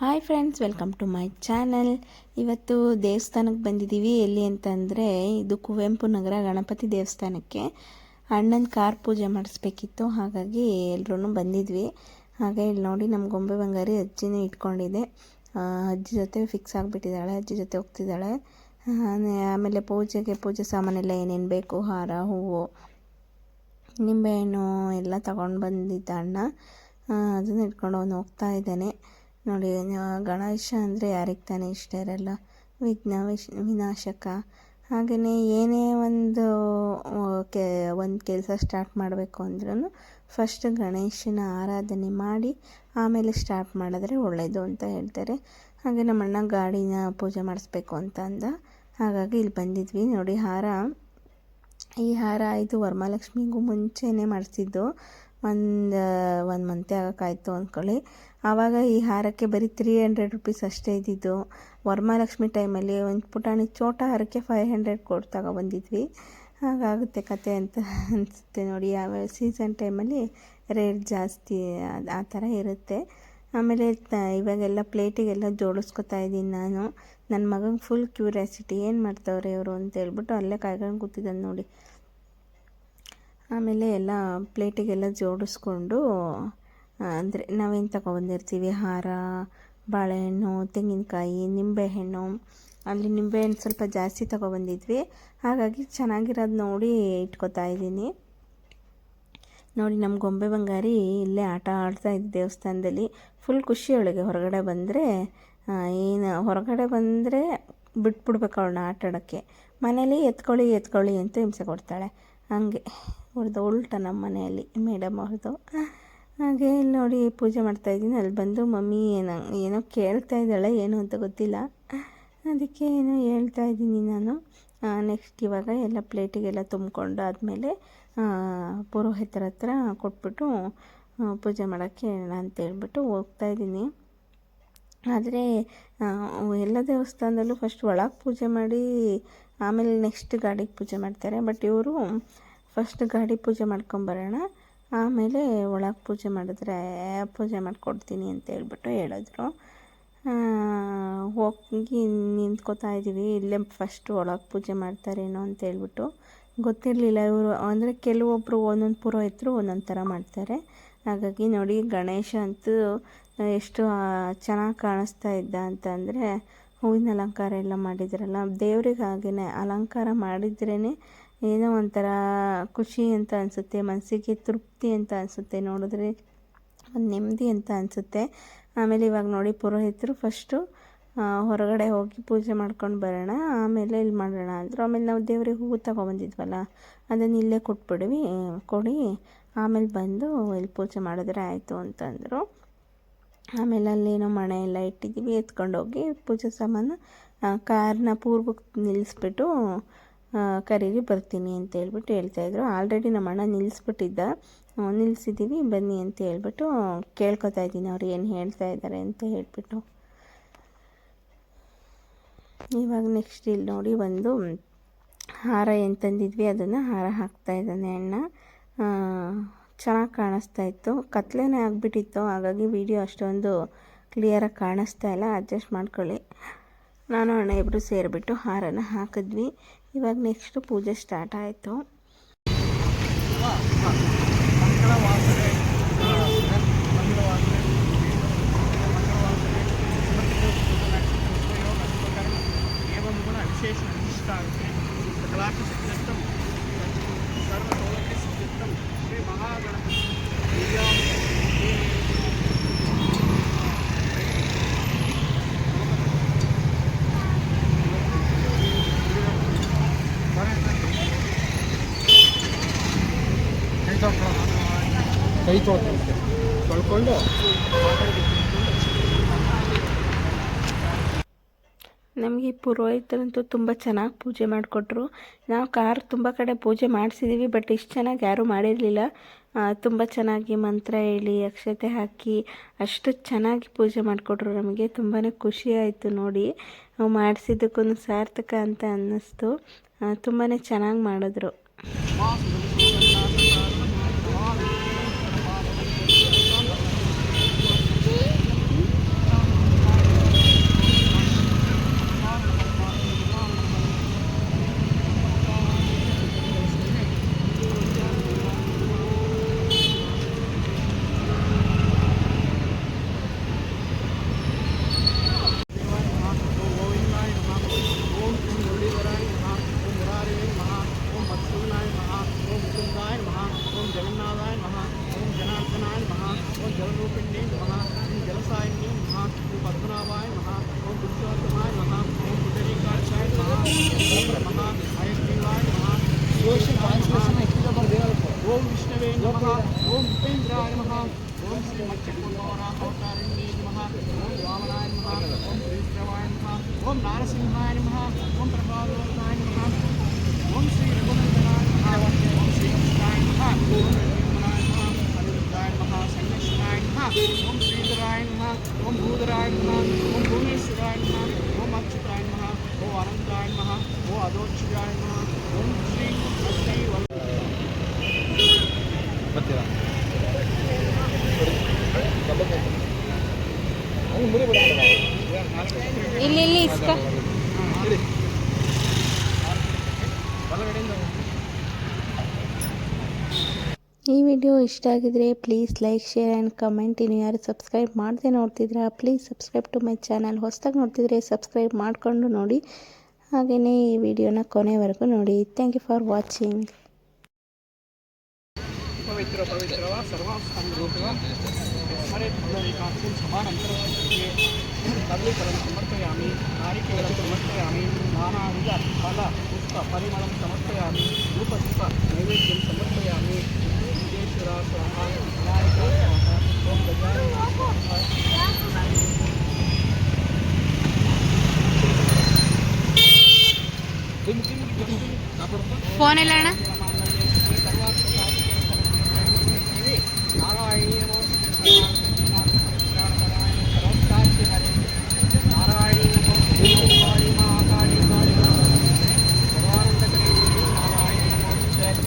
Hi friends welcome to my channel ಇವತ್ತು ದೇವಸ್ಥಾನಕ್ಕೆ ಬಂದಿದ್ದೀವಿ. ಎಲ್ಲಿ ಅಂತಂದರೆ ಇದು ಕುವೆಂಪು ನಗರ ಗಣಪತಿ ದೇವಸ್ಥಾನಕ್ಕೆ. ಅಣ್ಣನ ಕಾರ್ ಪೂಜೆ ಮಾಡಿಸ್ಬೇಕಿತ್ತು. ಹಾಗಾಗಿ ಎಲ್ಲರೂ ಬಂದಿದ್ವಿ. ಹಾಗೆ ಇಲ್ಲಿ ನೋಡಿ ನಮ್ಮ ಗೊಂಬೆ ಬಂಗಾರಿ ಅಜ್ಜಿನೇ ಇಟ್ಕೊಂಡಿದೆ. ಅಜ್ಜಿ ಜೊತೆ ಫಿಕ್ಸ್ ಆಗಿಬಿಟ್ಟಿದ್ದಾಳೆ. ಅಜ್ಜಿ ಜೊತೆ ಹೋಗ್ತಿದ್ದಾಳೆ. ಆಮೇಲೆ ಪೂಜೆಗೆ ಪೂಜೆ ಸಾಮಾನೆಲ್ಲ ಏನೇನು ಬೇಕು? ಹಾರ, ಹೂವು, ನಿಂಬೆಹಣ್ಣು ಎಲ್ಲ ತಗೊಂಡು ಬಂದಿದ್ದ ಅಣ್ಣ. ಅದನ್ನು ಇಟ್ಕೊಂಡು ಅವನು ಹೋಗ್ತಾ ಇದ್ದಾನೆ. ನೋಡಿ ಗಣೇಶ ಅಂದರೆ ಯಾರಿಗೆ ತಾನೇ ಇಷ್ಟ ಇರಲ್ಲ? ವಿಘ್ನ ವಿನಾಶಕ. ಹಾಗೆಯೇ ಏನೇ ಒಂದು ಕೆ, ಒಂದು ಕೆಲಸ ಸ್ಟಾರ್ಟ್ ಮಾಡಬೇಕು ಅಂದ್ರೂ ಫಸ್ಟ್ ಗಣೇಶನ ಆರಾಧನೆ ಮಾಡಿ ಆಮೇಲೆ ಸ್ಟಾರ್ಟ್ ಮಾಡಿದ್ರೆ ಒಳ್ಳೆಯದು ಅಂತ ಹೇಳ್ತಾರೆ. ಹಾಗೆ ನಮ್ಮ ಅಣ್ಣ ಗಾಡಿನ ಪೂಜೆ ಮಾಡಿಸ್ಬೇಕು ಅಂತ ಅಂದ. ಹಾಗಾಗಿ ಇಲ್ಲಿ ಬಂದಿದ್ವಿ. ನೋಡಿ, ಹಾರ, ಈ ಹಾರ ಇದು ವರಮಹಾಲಕ್ಷ್ಮಿಗೂ ಮುಂಚೆನೇ ಮಾಡಿಸಿದ್ದು. ಒಂದು ಒಂದು ಮಂತೆ ಆಗೋಕ್ಕಾಯ್ತು ಅಂದ್ಕೊಳ್ಳಿ ಆವಾಗ ಈ ಹಾರಕ್ಕೆ ಬರೀ ತ್ರೀ ಹಂಡ್ರೆಡ್ ರುಪೀಸ್ ಅಷ್ಟೇ ಇದ್ದಿದ್ದು. ವರಮಹಾಲಕ್ಷ್ಮಿ ಟೈಮಲ್ಲಿ ಒಂದು ಪುಟಾಣಿ ಚೋಟ ಹಾರಕ್ಕೆ ಫೈವ್ ಹಂಡ್ರೆಡ್ ಕೊಟ್ಟು ತಗೊಬಂದಿದ್ವಿ. ಹಾಗಾಗುತ್ತೆ ಕತೆ ಅಂತ ಅನಿಸುತ್ತೆ ನೋಡಿ ಯಾವ ಸೀಸನ್ ಟೈಮಲ್ಲಿ ರೇಟ್ ಜಾಸ್ತಿ ಆ- ಥರ ಇರುತ್ತೆ. ಆಮೇಲೆ ಇವಾಗೆಲ್ಲ ಪ್ಲೇಟಿಗೆಲ್ಲ ಜೋಡಿಸ್ಕೊತಾ ಇದ್ದೀನಿ ನಾನು. ನನ್ನ ಮಗಂಗೆ ಫುಲ್ ಕ್ಯೂರಿಯಾಸಿಟಿ ಏನು ಮಾಡ್ತಾವ್ರೆ ಇವರು ಅಂತ ಹೇಳ್ಬಿಟ್ಟು ಅಲ್ಲೇ ಕಾಯ್ಕೊಂಡು ಕೂತಿದ್ದಾನೆ ನೋಡಿ. ಆಮೇಲೆ ಎಲ್ಲ ಪ್ಲೇಟಿಗೆಲ್ಲ ಜೋಡಿಸ್ಕೊಂಡು ಅಂದರೆ ನಾವೇನು ತಗೊಬಂದಿರ್ತೀವಿ? ಹಾರ, ಬಾಳೆಹಣ್ಣು, ತೆಂಗಿನಕಾಯಿ, ನಿಂಬೆಹಣ್ಣು. ಅಲ್ಲಿ ನಿಂಬೆಹಣ್ಣು ಸ್ವಲ್ಪ ಜಾಸ್ತಿ ತಗೊಬಂದಿದ್ವಿ. ಹಾಗಾಗಿ ಚೆನ್ನಾಗಿರೋದು ನೋಡಿ ಇಟ್ಕೊತಾ ಇದ್ದೀನಿ. ನೋಡಿ ನಮ್ಮ ಗೊಂಬೆ ಬಂಗಾರಿ ಇಲ್ಲೇ ಆಟ ಆಡ್ತಾ ಇದ್ದ ದೇವಸ್ಥಾನದಲ್ಲಿ. ಫುಲ್ ಖುಷಿ ಅವಳಿಗೆ. ಹೊರಗಡೆ ಬಂದರೆ ಏನು, ಹೊರಗಡೆ ಬಂದರೆ ಬಿಟ್ಬಿಡ್ಬೇಕು ಅವಳನ್ನ ಆಟ ಆಡೋಕ್ಕೆ ಮನೇಲಿ ಎತ್ಕೊಳ್ಳಿ ಎತ್ಕೊಳ್ಳಿ ಅಂತ ಹಿಂಸೆ ಕೊಡ್ತಾಳೆ. ಹಂಗೆ. ಅವ್ರದ್ದು ಉಲ್ಟ ನಮ್ಮ ಮನೆಯಲ್ಲಿ ಮೇಡಮ್ ಅವ್ರದ್ದು. ಹಾಗೆ ಇಲ್ಲಿ ನೋಡಿ ಪೂಜೆ ಮಾಡ್ತಾಯಿದ್ದೀನಿ ಅಲ್ಲಿ ಬಂದು ಮಮ್ಮಿ ಏನೋ ಏನೋ ಕೇಳ್ತಾ ಇದ್ದಾಳೆ, ಏನು ಅಂತ ಗೊತ್ತಿಲ್ಲ. ಅದಕ್ಕೆ ಏನೋ ಹೇಳ್ತಾ ಇದ್ದೀನಿ ನಾನು. ನೆಕ್ಸ್ಟ್ ಇವಾಗ ಎಲ್ಲ ಪ್ಲೇಟಿಗೆಲ್ಲ ತುಂಬಿಕೊಂಡು ಆದಮೇಲೆ ಪುರೋಹಿತರ ಹತ್ರ ಕೊಟ್ಬಿಟ್ಟು ಪೂಜೆ ಮಾಡೋಕ್ಕೆ ಹೇಳೋಣ ಹೋಗ್ತಾ ಇದ್ದೀನಿ. ಆದರೆ ಎಲ್ಲ ದೇವಸ್ಥಾನದಲ್ಲೂ ಫಸ್ಟ್ ಒಳಗೆ ಪೂಜೆ ಮಾಡಿ, ಆಮೇಲೆ ನೆಕ್ಸ್ಟ್ ಗಾಡಿಗೆ ಪೂಜೆ ಮಾಡ್ತಾರೆ. ಬಟ್ ಇವರು ಫಸ್ಟ್ ಗಾಡಿ ಪೂಜೆ ಮಾಡ್ಕೊಂಬರೋಣ ಆಮೇಲೆ ಒಳಗೆ ಪೂಜೆ ಮಾಡಿದ್ರೆ, ಪೂಜೆ ಮಾಡಿಕೊಡ್ತೀನಿ ಅಂತ ಹೇಳ್ಬಿಟ್ಟು ಹೇಳಿದ್ರು. ಹೋಗಿ ನಿಂತ್ಕೋತಾ ಇದ್ದೀವಿ ಇಲ್ಲೇ ಫಸ್ಟು ಒಳಗೆ ಪೂಜೆ ಮಾಡ್ತಾರೇನೋ ಅಂತ ಹೇಳ್ಬಿಟ್ಟು. ಗೊತ್ತಿರಲಿಲ್ಲ ಇವರು. ಅಂದರೆ ಕೆಲವೊಬ್ಬರು ಒಂದೊಂದು ಪುರೋಹಿತರು ಒಂದೊಂದು ಥರ ಮಾಡ್ತಾರೆ. ಹಾಗಾಗಿ ನೋಡಿ ಗಣೇಶ ಅಂತೂ ಎಷ್ಟು ಚೆನ್ನಾಗಿ ಕಾಣಿಸ್ತಾ ಇದ್ದ ಅಂತಂದರೆ ಹೂವಿನ ಅಲಂಕಾರ ಎಲ್ಲ ಮಾಡಿದ್ರಲ್ಲ. ದೇವ್ರಿಗೆ ಹಾಗೆಯೇ ಅಲಂಕಾರ ಮಾಡಿದ್ರೇ ಏನೋ ಒಂಥರ ಖುಷಿ ಅಂತ ಅನಿಸುತ್ತೆ, ಮನಸ್ಸಿಗೆ ತೃಪ್ತಿ ಅಂತ ಅನಿಸುತ್ತೆ ನೋಡಿದ್ರೆ. ಒಂದು ನೆಮ್ಮದಿ ಅಂತ ಅನಿಸುತ್ತೆ. ಆಮೇಲೆ ಇವಾಗ ನೋಡಿ ಪುರೋಹಿತರು ಫಸ್ಟು ಹೊರಗಡೆ ಹೋಗಿ ಪೂಜೆ ಮಾಡ್ಕೊಂಡು ಬರೋಣ, ಆಮೇಲೆ ಇಲ್ಲಿ ಮಾಡೋಣ ಅಂದರು. ಆಮೇಲೆ ನಾವು ದೇವ್ರಿಗೆ ಹೂವು ತಗೊಬಂದಿದ್ವಲ್ಲ, ಅದನ್ನು ಇಲ್ಲೇ ಕೊಟ್ಬಿಡ್ವಿ, ಕೊಡಿ, ಆಮೇಲೆ ಬಂದು ಇಲ್ಲಿ ಪೂಜೆ ಮಾಡಿದ್ರೆ ಆಯಿತು ಅಂತಂದರು. ಆಮೇಲೆ ಅಲ್ಲೇನೋ ಮಣೆ ಎಲ್ಲ ಇಟ್ಟಿದ್ದೀವಿ, ಎತ್ಕೊಂಡೋಗಿ ಪೂಜೆ ಸಾಮಾನು ಕಾರ್ನ ಪೂರ್ವಕ್ಕೆ ನಿಲ್ಲಿಸ್ಬಿಟ್ಟು ಕರೀರಿ, ಬರ್ತೀನಿ ಅಂತ ಹೇಳ್ಬಿಟ್ಟು ಹೇಳ್ತಾಯಿದ್ರು ಆಲ್ರೆಡಿ ನಮ್ಮ ಅಣ್ಣ ನಿಲ್ಲಿಸ್ಬಿಟ್ಟಿದ್ದ ನಿಲ್ಲಿಸಿದ್ದೀನಿ ಬನ್ನಿ ಅಂತ ಹೇಳ್ಬಿಟ್ಟು ಕೇಳ್ಕೊತಾ ಇದ್ದೀನಿ ಅವ್ರು ಏನು ಹೇಳ್ತಾ ಇದ್ದಾರೆ ಅಂತ ಹೇಳ್ಬಿಟ್ಟು. ಇವಾಗ ನೆಕ್ಸ್ಟ್ ಇಲ್ಲಿ ನೋಡಿ ಒಂದು ಹಾರ ಏನು ತಂದಿದ್ವಿ, ಅದನ್ನು ಹಾರ ಹಾಕ್ತಾ ಇದ್ದಾನೆ ಅಣ್ಣ. ಚೆನ್ನಾಗಿ ಕಾಣಿಸ್ತಾ ಇತ್ತು. ಕತ್ಲೇನೇ ಆಗಿಬಿಟ್ಟಿತ್ತು, ಹಾಗಾಗಿ ವಿಡಿಯೋ ಅಷ್ಟೊಂದು ಕ್ಲಿಯರಾಗಿ ಕಾಣಿಸ್ತಾ ಇಲ್ಲ. ಅಡ್ಜಸ್ಟ್ ಮಾಡ್ಕೊಳ್ಳಿ. ನಾನು ಅಣ್ಣ ಇಬ್ಬರು ಸೇರಿಬಿಟ್ಟು ಹಾರನ ಹಾಕಿದ್ವಿ. ಇವಾಗ ನೆಕ್ಸ್ಟು ಪೂಜೆ ಸ್ಟಾರ್ಟ್ ಆಯಿತು. ಕೈ ನಮಗೆ ಈ ಪುರೋಹಿತರಂತೂ ತುಂಬ ಚೆನ್ನಾಗಿ ಪೂಜೆ ಮಾಡಿಕೊಟ್ರು. ನಾವು ಕಾರ್ ತುಂಬ ಕಡೆ ಪೂಜೆ ಮಾಡಿಸಿದ್ದೀವಿ ಬಟ್ ಇಷ್ಟು ಚೆನ್ನಾಗಿ ಯಾರೂ ಮಾಡಿರಲಿಲ್ಲ. ತುಂಬ ಚೆನ್ನಾಗಿ ಮಂತ್ರ ಹೇಳಿ, ಅಕ್ಷತೆ ಹಾಕಿ ಅಷ್ಟು ಚೆನ್ನಾಗಿ ಪೂಜೆ ಮಾಡಿಕೊಟ್ರು ನಮಗೆ. ತುಂಬಾ ಖುಷಿ ಆಯಿತು ನೋಡಿ. ನಾವು ಸಾರ್ಥಕ ಅಂತ ಅನ್ನಿಸ್ತು. ತುಂಬಾ ಚೆನ್ನಾಗಿ ಮಾಡಿದ್ರು. ఓం విష్ణవే నమ ఓం ఉపేంద్రాయ నమ ఓం శ్రీ మత్స్యకుమారావతారిణ్యే నమ. ఓం వామనాయ నమ. ఓం శ్రీశ్రవాయ నమ. ఓం నారసింహాయ నమ. ఓం ప్రభావోదాయ నమ. ఓం శ్రీ రఘునందనాయ నమ ఓం ಇಲ್ಲಿ ಇಲ್ಲಿ ಇಸ್ಕ. ಈ ವಿಡಿಯೋ ಇಷ್ಟ ಆಗಿದ್ರೆ please like share and comment ಇನ್ನು ಯಾರು ಸಬ್ಸ್ಕ್ರೈಬ್ ಮಾಡದೆ ನೋಡ್ತಿದ್ರೆ please subscribe to my channel ಹೊಸ್ದಾಗಿ ನೋಡ್ತಿದ್ರೆ ಸಬ್ಸ್ಕ್ರೈಬ್ ಮಾಡಿಕೊಂಡು ನೋಡಿ. ಹಾಗೆಯೇ ಈ ವಿಡಿಯೋನ ಕೊನೆವರೆಗೂ ನೋಡಿ. ಥ್ಯಾಂಕ್ ಯು ಫಾರ್ ವಾಚಿಂಗ್ ಪವಿತ್ರ ಸ್ಮರೆ ಭಗವರಿಕಾಂತಂ ಸಮಾನಂತರಕ್ಕೆ ಕದಲಿಕರಂ ಸಮರ್ಪಯಾಮಿ नारिकेलं ಸಮರ್ಪಯಾಮಿ ನಾನಾವಿಧ ಫಲ, ಪುಷ್ಪ, ಪರಿಮಳಂ ಸಮರ್ಪಯಾಮಿ, ಧೂಪದೀಪ, ನೈವೇದ್ಯಂ ಸಮರ್ಪಯಾಮಿ ವಿಜಯೇಶ್ವರ ಸ್ವಾಹ ವಿನಾಯಕ ಸ್ವಾಹ ಓಂ ಗಜಾನನ ಸ್ವಾಹ ಫೋನ್ ಇಲ್ಲ ಅಣ್ಣ?